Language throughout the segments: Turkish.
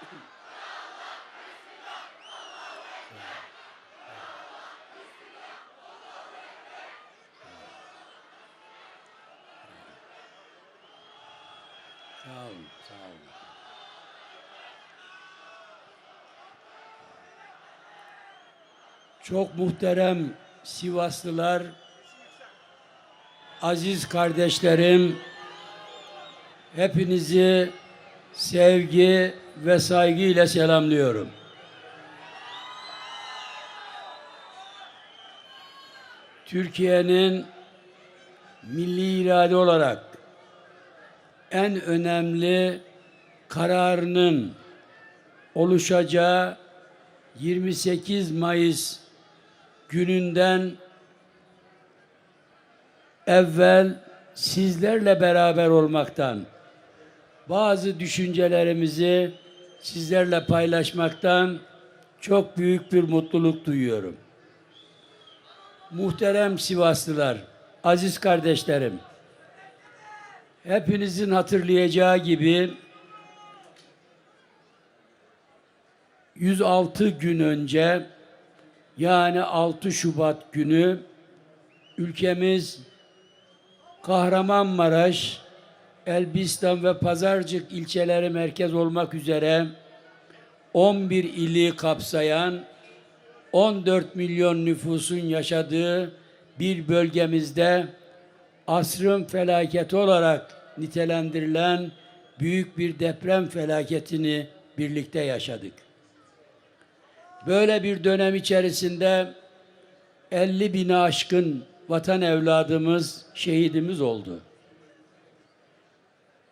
Sağ olun, sağ olun. Çok muhterem Sivaslılar, aziz kardeşlerim, hepinizi sevgi ve saygıyla selamlıyorum. Türkiye'nin milli irade olarak en önemli kararının oluşacağı 28 Mayıs gününden evvel sizlerle beraber olmaktan, bazı düşüncelerimizi sizlerle paylaşmaktan çok büyük bir mutluluk duyuyorum. Muhterem Sivaslılar, aziz kardeşlerim, hepinizin hatırlayacağı gibi 106 gün önce yani 6 Şubat günü ülkemiz Kahramanmaraş, Elbistan ve Pazarcık ilçeleri merkez olmak üzere 11 ili kapsayan 14 milyon nüfusun yaşadığı bir bölgemizde asrın felaketi olarak nitelendirilen büyük bir deprem felaketini birlikte yaşadık. Böyle bir dönem içerisinde 50 bini aşkın vatan evladımız, şehidimiz oldu.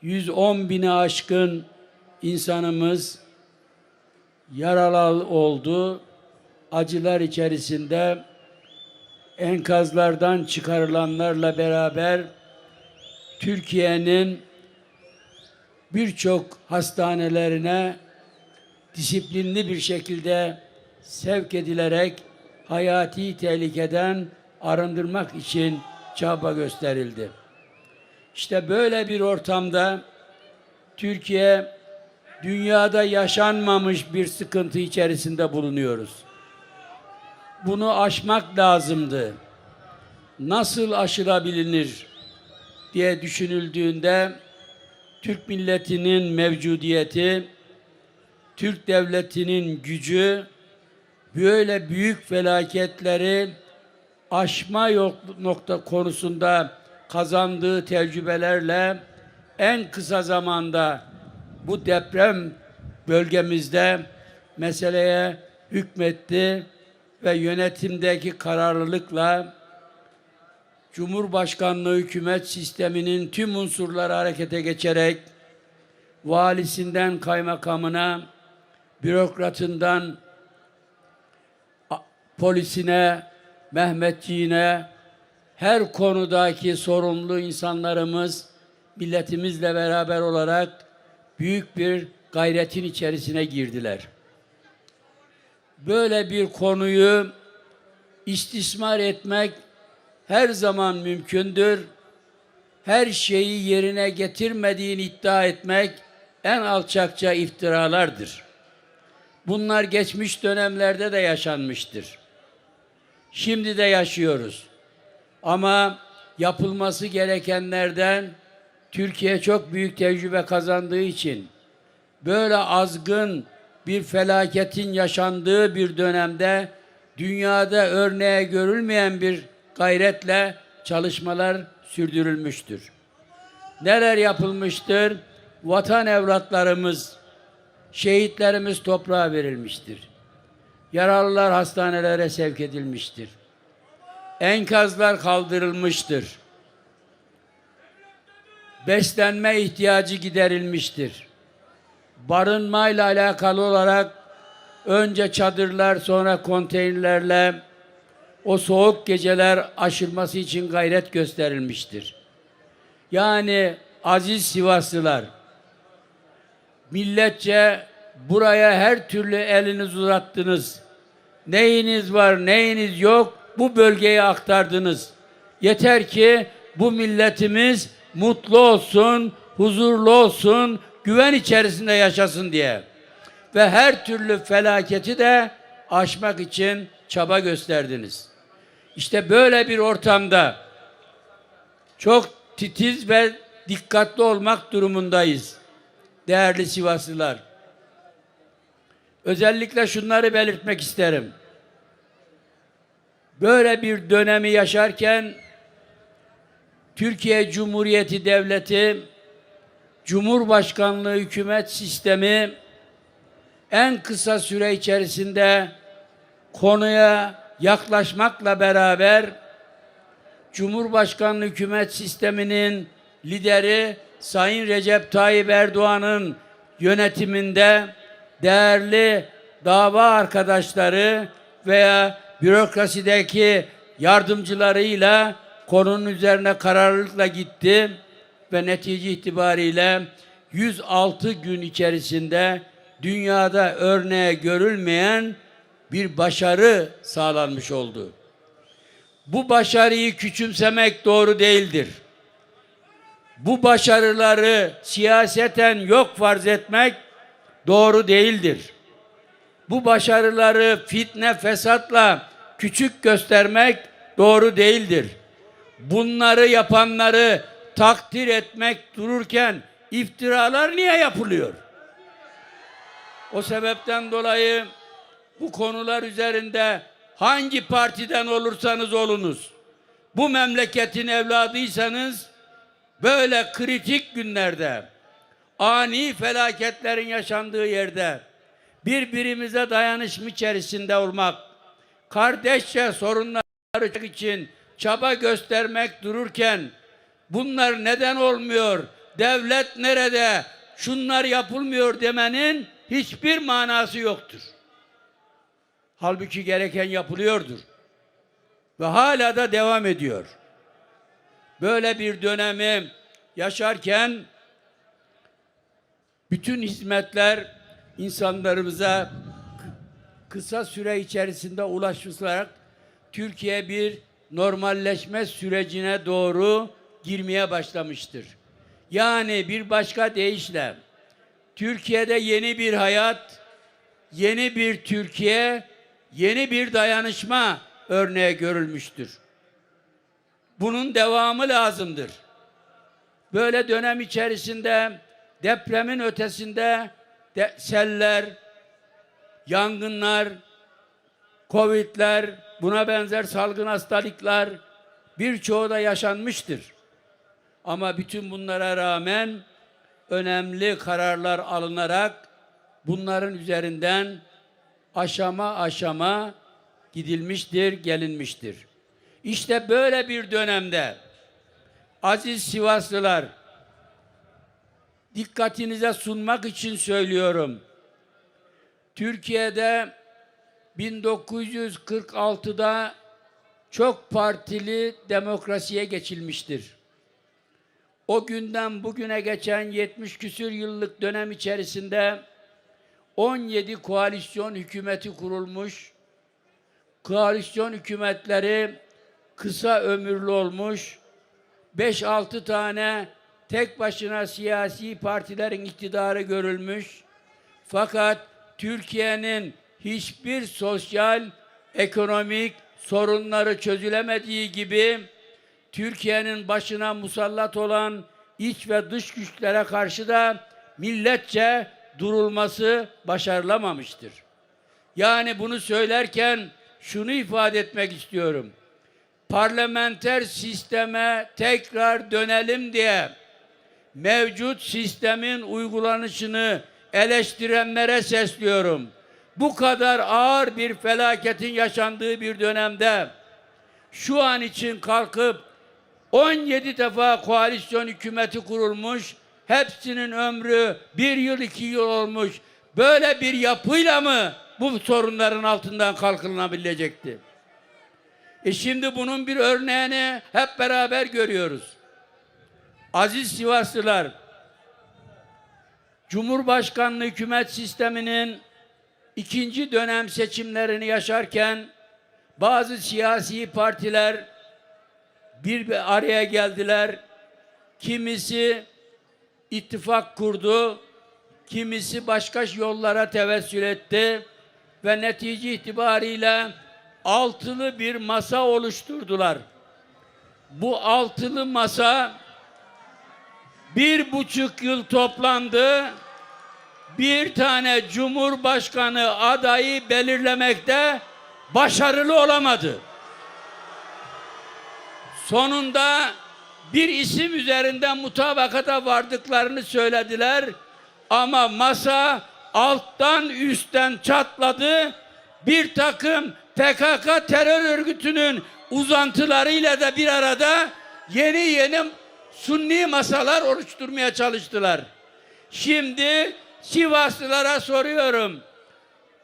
110 bini aşkın insanımız yaralı oldu. Acılar içerisinde enkazlardan çıkarılanlarla beraber Türkiye'nin birçok hastanelerine disiplinli bir şekilde sevk edilerek hayati tehlikeden arındırmak için çaba gösterildi. İşte böyle bir ortamda Türkiye dünyada yaşanmamış bir sıkıntı içerisinde bulunuyoruz. Bunu aşmak lazımdı. Nasıl aşılabilir diye düşünüldüğünde Türk milletinin mevcudiyeti, Türk devletinin gücü böyle büyük felaketleri aşma yok nokta konusunda kazandığı tecrübelerle en kısa zamanda bu deprem bölgemizde meseleye hükmetti ve yönetimdeki kararlılıkla Cumhurbaşkanlığı hükümet sisteminin tüm unsurları harekete geçerek valisinden kaymakamına, bürokratından polisine, Mehmetçiğine, her konudaki sorumlu insanlarımız milletimizle beraber olarak büyük bir gayretin içerisine girdiler. Böyle bir konuyu istismar etmek her zaman mümkündür. Her şeyi yerine getirmediğini iddia etmek en alçakça iftiralardır. Bunlar geçmiş dönemlerde de yaşanmıştır. Şimdi de yaşıyoruz. Ama yapılması gerekenlerden Türkiye çok büyük tecrübe kazandığı için böyle azgın bir felaketin yaşandığı bir dönemde dünyada örneğe görülmeyen bir gayretle çalışmalar sürdürülmüştür. Neler yapılmıştır? Vatan evlatlarımız, şehitlerimiz toprağa verilmiştir. Yaralılar hastanelere sevk edilmiştir. Enkazlar kaldırılmıştır. Beslenme ihtiyacı giderilmiştir. Barınmayla alakalı olarak önce çadırlar sonra konteynerlerle o soğuk geceler aşılması için gayret gösterilmiştir. Yani aziz Sivaslılar, milletçe buraya her türlü eliniz uzattınız. Neyiniz var, neyiniz yok bu bölgeye aktardınız. Yeter ki bu milletimiz mutlu olsun, huzurlu olsun, güven içerisinde yaşasın diye. ve her türlü felaketi de aşmak için çaba gösterdiniz. İşte böyle bir ortamda çok titiz ve dikkatli olmak durumundayız. Değerli Sivaslılar. Özellikle şunları belirtmek isterim. Böyle bir dönemi yaşarken Türkiye Cumhuriyeti Devleti Cumhurbaşkanlığı hükümet sistemi en kısa süre içerisinde konuya yaklaşmakla beraber Cumhurbaşkanlığı hükümet sisteminin lideri Sayın Recep Tayyip Erdoğan'ın yönetiminde değerli dava arkadaşları veya bürokrasideki yardımcılarıyla konunun üzerine kararlılıkla gitti ve netice itibariyle 106 gün içerisinde dünyada örneğe görülmeyen bir başarı sağlanmış oldu. Bu başarıyı küçümsemek doğru değildir. Bu başarıları siyaseten yok farz etmek doğru değildir. Bu başarıları fitne fesatla küçük göstermek doğru değildir. Bunları yapanları takdir etmek dururken iftiralar niye yapılıyor? O sebepten dolayı bu konular üzerinde hangi partiden olursanız olunuz, bu memleketin evladıysanız böyle kritik günlerde, ani felaketlerin yaşandığı yerde birbirimize dayanışma içerisinde olmak, kardeşçe sorunları için çaba göstermek dururken bunlar neden olmuyor, devlet nerede, şunlar yapılmıyor demenin hiçbir manası yoktur. Halbuki gereken yapılıyordur. Ve hala da devam ediyor. Böyle bir dönemi yaşarken bütün hizmetler insanlarımıza kısa süre içerisinde ulaşılarak Türkiye bir normalleşme sürecine doğru girmeye başlamıştır. Yani bir başka deyişle Türkiye'de yeni bir hayat, yeni bir Türkiye, yeni bir dayanışma örneği görülmüştür. Bunun devamı lazımdır. Böyle dönem içerisinde depremin ötesinde de, seller, yangınlar, covidler, buna benzer salgın hastalıklar birçoğu da yaşanmıştır. Ama bütün bunlara rağmen önemli kararlar alınarak bunların üzerinden aşama aşama gidilmiştir, gelinmiştir. İşte böyle bir dönemde aziz Sivaslılar dikkatinize sunmak için söylüyorum. Türkiye'de 1946'da çok partili demokrasiye geçilmiştir. O günden bugüne geçen 70 küsür yıllık dönem içerisinde 17 koalisyon hükümeti kurulmuş. Koalisyon hükümetleri kısa ömürlü olmuş. 5-6 tane tek başına siyasi partilerin iktidarı görülmüş. Fakat Türkiye'nin hiçbir sosyal, ekonomik sorunları çözülemediği gibi Türkiye'nin başına musallat olan iç ve dış güçlere karşı da milletçe durulması başarılamamıştır. Yani bunu söylerken şunu ifade etmek istiyorum. Parlamenter sisteme tekrar dönelim diye mevcut sistemin uygulanışını eleştirenlere sesliyorum. Bu kadar ağır bir felaketin yaşandığı bir dönemde şu an için kalkıp 17 defa koalisyon hükümeti kurulmuş, hepsinin ömrü bir yıl iki yıl olmuş. Böyle bir yapıyla mı bu sorunların altından kalkınabilecekti? E şimdi bunun bir örneğini hep beraber görüyoruz. Aziz Sivaslılar, Cumhurbaşkanlığı hükümet sisteminin ikinci dönem seçimlerini yaşarken bazı siyasi partiler bir araya geldiler. Kimisi ittifak kurdu, kimisi başka yollara tevessül etti ve netice itibariyle altılı bir masa oluşturdular. Bu altılı masa bir buçuk yıl toplandı. Bir tane cumhurbaşkanı adayı belirlemekte başarılı olamadı. Sonunda bir isim üzerinden mutabakata vardıklarını söylediler. Ama masa alttan üstten çatladı. Bir takım PKK terör örgütünün uzantılarıyla da bir arada yeni yeni sunni masalar oluşturmaya çalıştılar. Şimdi Sivaslılara soruyorum.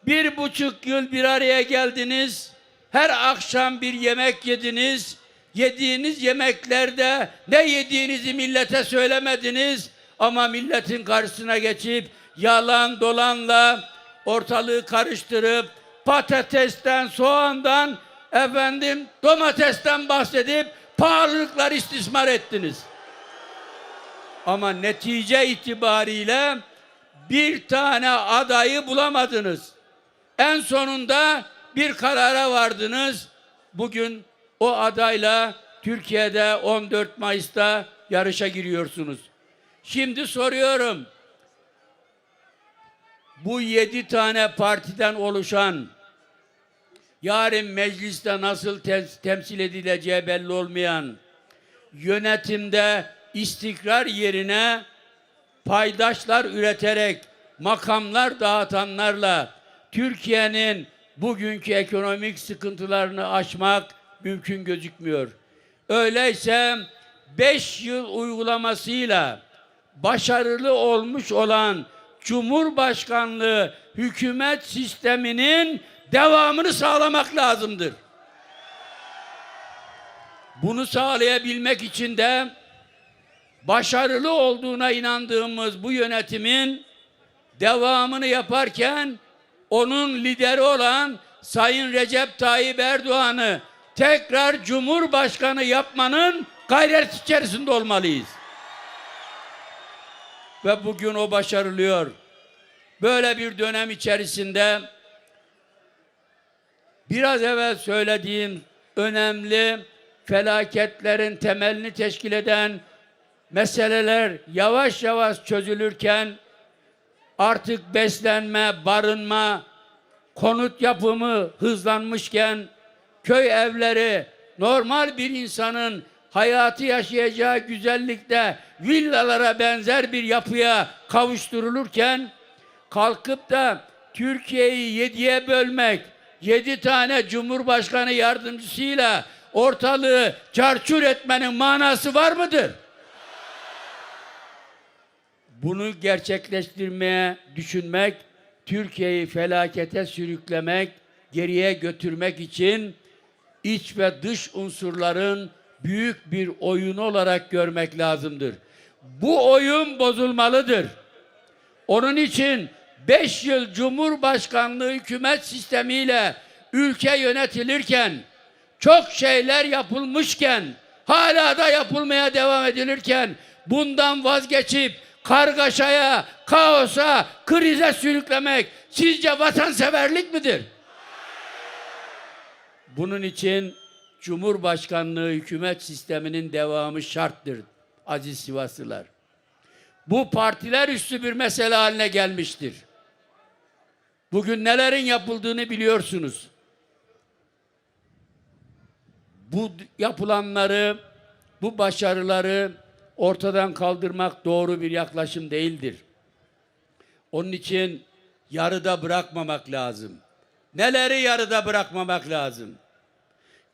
Bir buçuk yıl bir araya geldiniz. Her akşam bir yemek yediniz. Yediğiniz yemeklerde ne yediğinizi millete söylemediniz. Ama milletin karşısına geçip yalan dolanla ortalığı karıştırıp patatesten, soğandan, efendim domatesten bahsedip pahalılıklar istismar ettiniz. Ama netice itibariyle bir tane adayı bulamadınız. En sonunda bir karara vardınız. Bugün o adayla Türkiye'de 14 Mayıs'ta yarışa giriyorsunuz. Şimdi soruyorum. Bu yedi tane partiden oluşan yarın mecliste nasıl te- temsil edileceği belli olmayan yönetimde istikrar yerine paydaşlar üreterek makamlar dağıtanlarla Türkiye'nin bugünkü ekonomik sıkıntılarını aşmak mümkün gözükmüyor. Öyleyse 5 yıl uygulamasıyla başarılı olmuş olan Cumhurbaşkanlığı hükümet sisteminin devamını sağlamak lazımdır. Bunu sağlayabilmek için de başarılı olduğuna inandığımız bu yönetimin devamını yaparken onun lideri olan Sayın Recep Tayyip Erdoğan'ı tekrar Cumhurbaşkanı yapmanın gayret içerisinde olmalıyız. Ve bugün o başarılıyor. Böyle bir dönem içerisinde biraz evvel söylediğim önemli felaketlerin temelini teşkil eden meseleler yavaş yavaş çözülürken artık beslenme, barınma, konut yapımı hızlanmışken köy evleri normal bir insanın hayatı yaşayacağı güzellikte villalara benzer bir yapıya kavuşturulurken kalkıp da Türkiye'yi yediye bölmek, yedi tane Cumhurbaşkanı yardımcısıyla ortalığı çarçur etmenin manası var mıdır? Bunu gerçekleştirmeye düşünmek, Türkiye'yi felakete sürüklemek, geriye götürmek için iç ve dış unsurların büyük bir oyunu olarak görmek lazımdır. Bu oyun bozulmalıdır. Onun için 5 yıl Cumhurbaşkanlığı hükümet sistemiyle ülke yönetilirken çok şeyler yapılmışken hala da yapılmaya devam edilirken bundan vazgeçip kargaşaya, kaosa, krize sürüklemek sizce vatanseverlik midir? Bunun için Cumhurbaşkanlığı hükümet sisteminin devamı şarttır aziz Sivaslılar. Bu partiler üstü bir mesele haline gelmiştir. Bugün nelerin yapıldığını biliyorsunuz. Bu yapılanları, bu başarıları ortadan kaldırmak doğru bir yaklaşım değildir. Onun için yarıda bırakmamak lazım. Neleri yarıda bırakmamak lazım?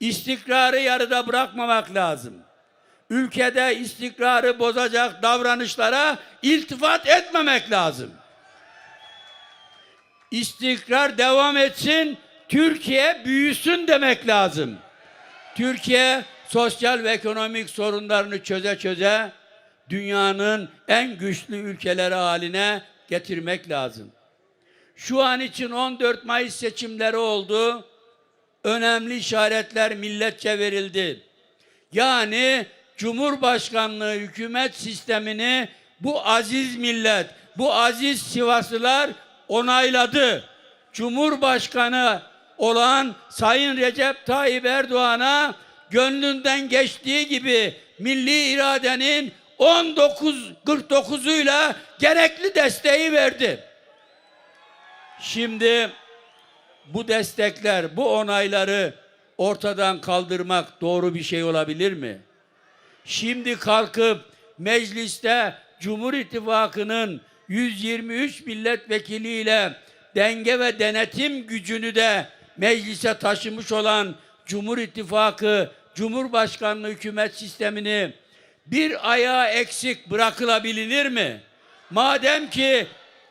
İstikrarı yarıda bırakmamak lazım. Ülkede istikrarı bozacak davranışlara iltifat etmemek lazım. İstikrar devam etsin, Türkiye büyüsün demek lazım. Türkiye sosyal ve ekonomik sorunlarını çöze çöze dünyanın en güçlü ülkeleri haline getirmek lazım. Şu an için 14 Mayıs seçimleri oldu. Önemli işaretler milletçe verildi. Yani Cumhurbaşkanlığı hükümet sistemini bu aziz millet, bu aziz Sivaslılar onayladı. Cumhurbaşkanı olan Sayın Recep Tayyip Erdoğan'a gönlünden geçtiği gibi milli iradenin 19.49'uyla gerekli desteği verdi. Şimdi bu destekler, bu onayları ortadan kaldırmak doğru bir şey olabilir mi? Şimdi kalkıp mecliste Cumhur İttifakı'nın 123 milletvekiliyle denge ve denetim gücünü de meclise taşımış olan Cumhur İttifakı Cumhurbaşkanlığı hükümet sistemini bir ayağı eksik bırakılabilir mi? Madem ki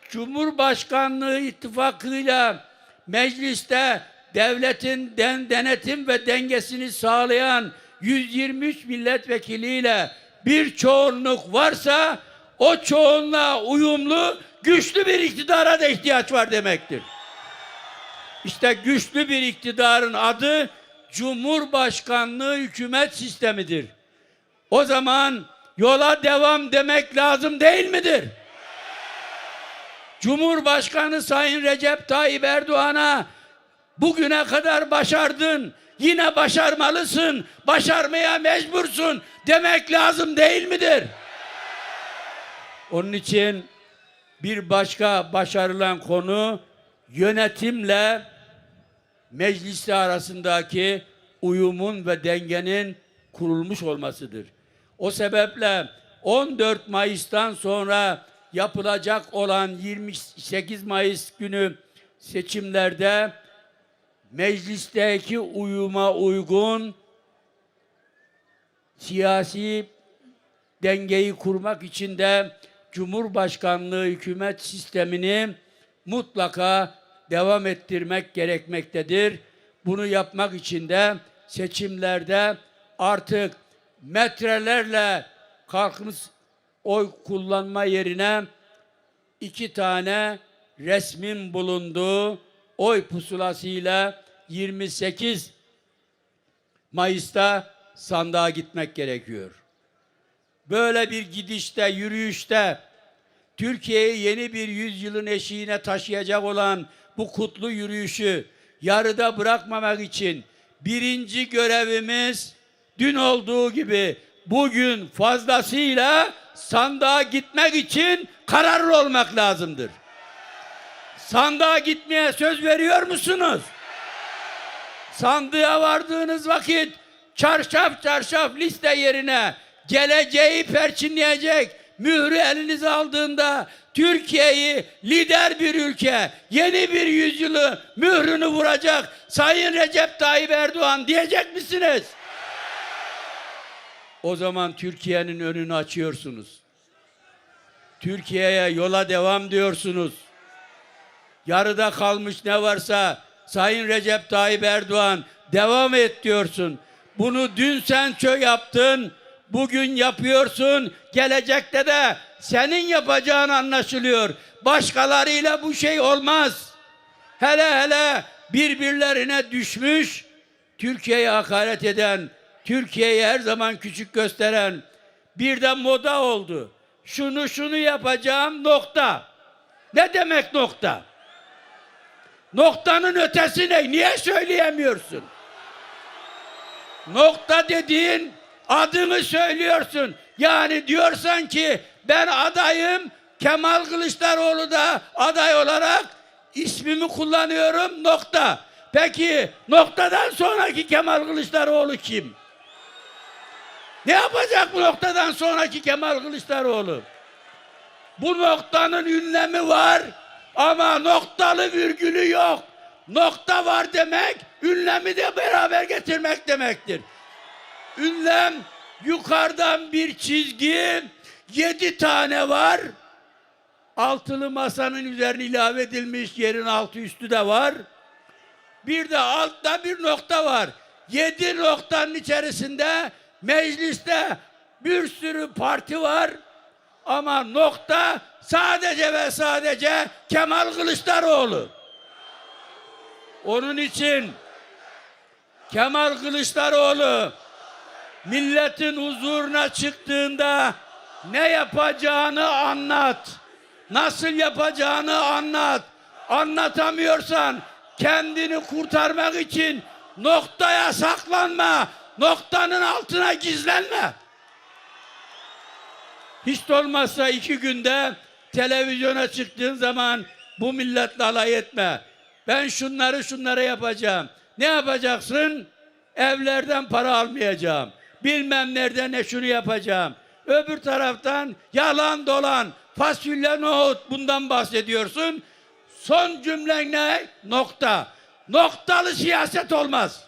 Cumhurbaşkanlığı ittifakıyla mecliste devletin den, denetim ve dengesini sağlayan 123 milletvekiliyle bir çoğunluk varsa o çoğunluğa uyumlu güçlü bir iktidara da ihtiyaç var demektir. İşte güçlü bir iktidarın adı Cumhurbaşkanlığı hükümet sistemidir. O zaman yola devam demek lazım değil midir? Cumhurbaşkanı Sayın Recep Tayyip Erdoğan'a bugüne kadar başardın, yine başarmalısın, başarmaya mecbursun demek lazım değil midir? Onun için bir başka başarılan konu yönetimle meclisi arasındaki uyumun ve dengenin kurulmuş olmasıdır. O sebeple 14 Mayıs'tan sonra yapılacak olan 28 Mayıs günü seçimlerde meclisteki uyuma uygun siyasi dengeyi kurmak için de Cumhurbaşkanlığı hükümet sistemini mutlaka devam ettirmek gerekmektedir. Bunu yapmak için de seçimlerde artık metrelerle kalkmış oy kullanma yerine iki tane resmin bulunduğu oy pusulasıyla 28 Mayıs'ta sandığa gitmek gerekiyor. Böyle bir gidişte, yürüyüşte Türkiye'yi yeni bir yüzyılın eşiğine taşıyacak olan bu kutlu yürüyüşü yarıda bırakmamak için birinci görevimiz dün olduğu gibi bugün fazlasıyla sandığa gitmek için kararlı olmak lazımdır. Sandığa gitmeye söz veriyor musunuz? Sandığa vardığınız vakit çarşaf çarşaf liste yerine geleceği perçinleyecek mührü elinize aldığında Türkiye'yi lider bir ülke, yeni bir yüzyılı mührünü vuracak Sayın Recep Tayyip Erdoğan diyecek misiniz? O zaman Türkiye'nin önünü açıyorsunuz. Türkiye'ye yola devam diyorsunuz. Yarıda kalmış ne varsa Sayın Recep Tayyip Erdoğan devam et diyorsun. Bunu dün sen çö yaptın, bugün yapıyorsun, gelecekte de senin yapacağın anlaşılıyor. Başkalarıyla bu şey olmaz. Hele hele birbirlerine düşmüş, Türkiye'ye hakaret eden, Türkiye'yi her zaman küçük gösteren bir de moda oldu. Şunu şunu yapacağım nokta. Ne demek nokta? Noktanın ötesi ne? Niye söyleyemiyorsun? Nokta dediğin adını söylüyorsun. Yani diyorsan ki ben adayım Kemal Kılıçdaroğlu da aday olarak ismimi kullanıyorum nokta. Peki noktadan sonraki Kemal Kılıçdaroğlu kim? Ne yapacak bu noktadan sonraki Kemal Kılıçdaroğlu? Bu noktanın ünlemi var ama noktalı virgülü yok. Nokta var demek, ünlemi de beraber getirmek demektir. Ünlem yukarıdan bir çizgi, yedi tane var. Altılı masanın üzerine ilave edilmiş yerin altı üstü de var. Bir de altta bir nokta var. Yedi noktanın içerisinde mecliste bir sürü parti var. Ama nokta sadece ve sadece Kemal Kılıçdaroğlu. Onun için Kemal Kılıçdaroğlu milletin huzuruna çıktığında ne yapacağını anlat. Nasıl yapacağını anlat. Anlatamıyorsan kendini kurtarmak için noktaya saklanma. Noktanın altına gizlenme. Hiç olmazsa iki günde televizyona çıktığın zaman bu milletle alay etme. Ben şunları şunları yapacağım. Ne yapacaksın? Evlerden para almayacağım. Bilmem nerede ne şunu yapacağım. Öbür taraftan yalan dolan fasulye nohut bundan bahsediyorsun. Son cümlen ne? Nokta. Noktalı siyaset olmaz.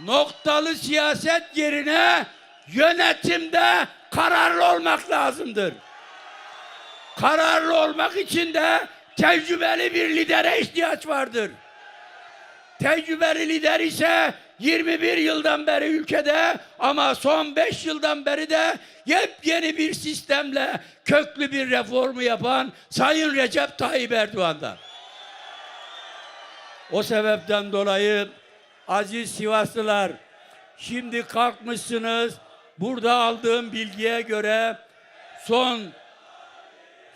Noktalı siyaset yerine yönetimde kararlı olmak lazımdır. Kararlı olmak için de tecrübeli bir lidere ihtiyaç vardır. Tecrübeli lider ise 21 yıldan beri ülkede ama son 5 yıldan beri de yepyeni bir sistemle köklü bir reformu yapan Sayın Recep Tayyip Erdoğan'dan. O sebepten dolayı aziz Sivaslılar şimdi kalkmışsınız burada aldığım bilgiye göre son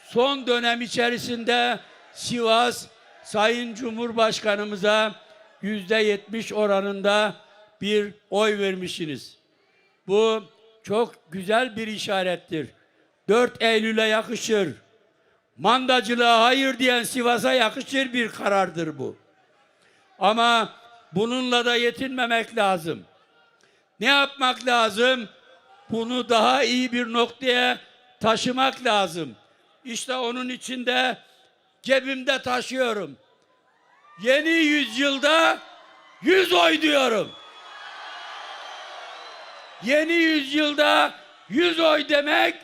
son dönem içerisinde Sivas Sayın Cumhurbaşkanımıza yüzde yetmiş oranında bir oy vermişsiniz. Bu çok güzel bir işarettir. 4 Eylül'e yakışır. Mandacılığa hayır diyen Sivas'a yakışır bir karardır bu. Ama bununla da yetinmemek lazım. Ne yapmak lazım? Bunu daha iyi bir noktaya taşımak lazım. İşte onun için de cebimde taşıyorum. Yeni yüzyılda yüz oy diyorum. Yeni yüzyılda yüz oy demek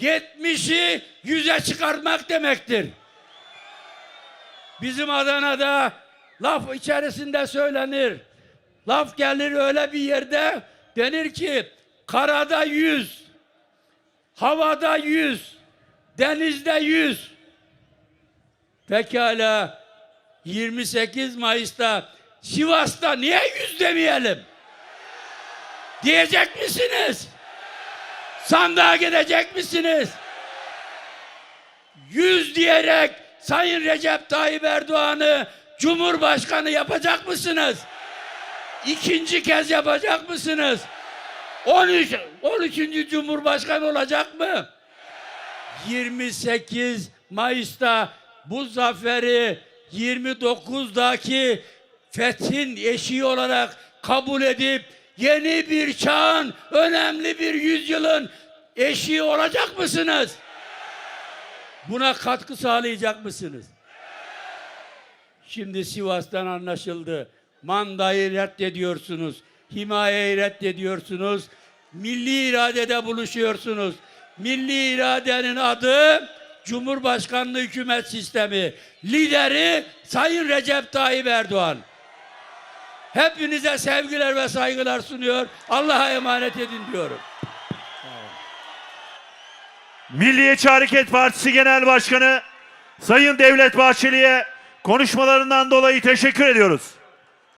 70'i yüze çıkartmak demektir. Bizim Adana'da laf içerisinde söylenir. Laf gelir öyle bir yerde denir ki karada yüz, havada yüz, denizde yüz. Pekala 28 Mayıs'ta Sivas'ta niye yüz demeyelim? Diyecek misiniz? Sandığa gidecek misiniz? Yüz diyerek Sayın Recep Tayyip Erdoğan'ı Cumhurbaşkanı yapacak mısınız? İkinci kez yapacak mısınız? 13 13. Cumhurbaşkanı olacak mı? 28 Mayıs'ta bu zaferi 29'daki fethin eşiği olarak kabul edip yeni bir çağın, önemli bir yüzyılın eşiği olacak mısınız? Buna katkı sağlayacak mısınız? Şimdi Sivas'tan anlaşıldı. Mandayı reddediyorsunuz. Himayeyi reddediyorsunuz. Milli iradede buluşuyorsunuz. Milli iradenin adı Cumhurbaşkanlığı hükümet sistemi. Lideri Sayın Recep Tayyip Erdoğan. Hepinize sevgiler ve saygılar sunuyor. Allah'a emanet edin diyorum. Milliyetçi Hareket Partisi Genel Başkanı Sayın Devlet Bahçeli'ye konuşmalarından dolayı teşekkür ediyoruz.